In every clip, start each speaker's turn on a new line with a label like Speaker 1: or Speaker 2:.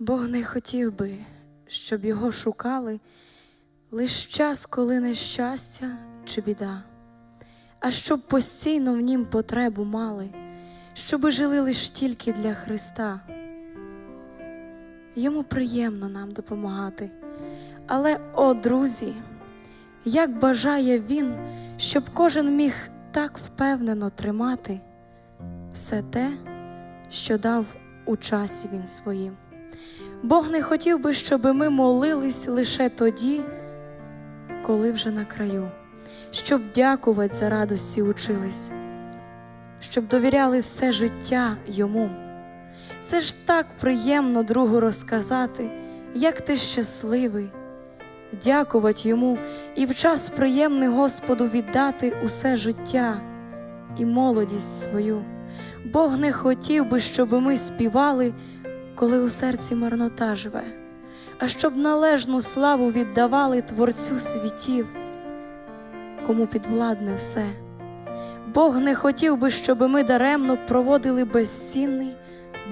Speaker 1: Бог не хотів би, щоб його шукали лиш час, коли нещастя чи біда, а щоб постійно в нім потребу мали, щоби жили лиш тільки для Христа. Йому приємно нам допомагати. Але, о, друзі, як бажає він, щоб кожен міг так впевнено тримати все те, що дав у часі він своїм. Бог не хотів би, щоб ми молились лише тоді, коли вже на краю, щоб дякувати за радості учились, щоб довіряли все життя йому. Це ж так приємно другу розказати, як ти щасливий, дякувати йому і в час приємний Господу віддати усе життя і молодість свою. Бог не хотів би, щоб ми співали, коли у серці марнота живе, а щоб належну славу віддавали Творцю світів, кому підвладне все. Бог не хотів би, щоб ми даремно проводили безцінний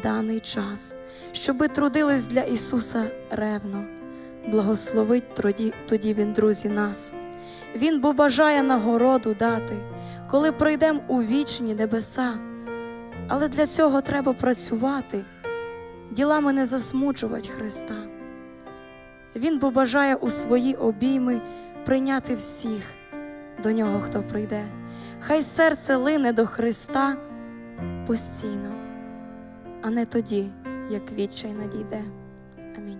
Speaker 1: даний час, щоби трудились для Ісуса ревно. Благословить тоді, тоді Він, друзі, нас. Він бо бажає нагороду дати, коли прийдемо у вічні небеса. Але для цього треба працювати, ділами не засмучувати Христа. Він побажає у свої обійми прийняти всіх до нього, хто прийде. Хай серце лине до Христа постійно, а не тоді, як відчай надійде. Амінь.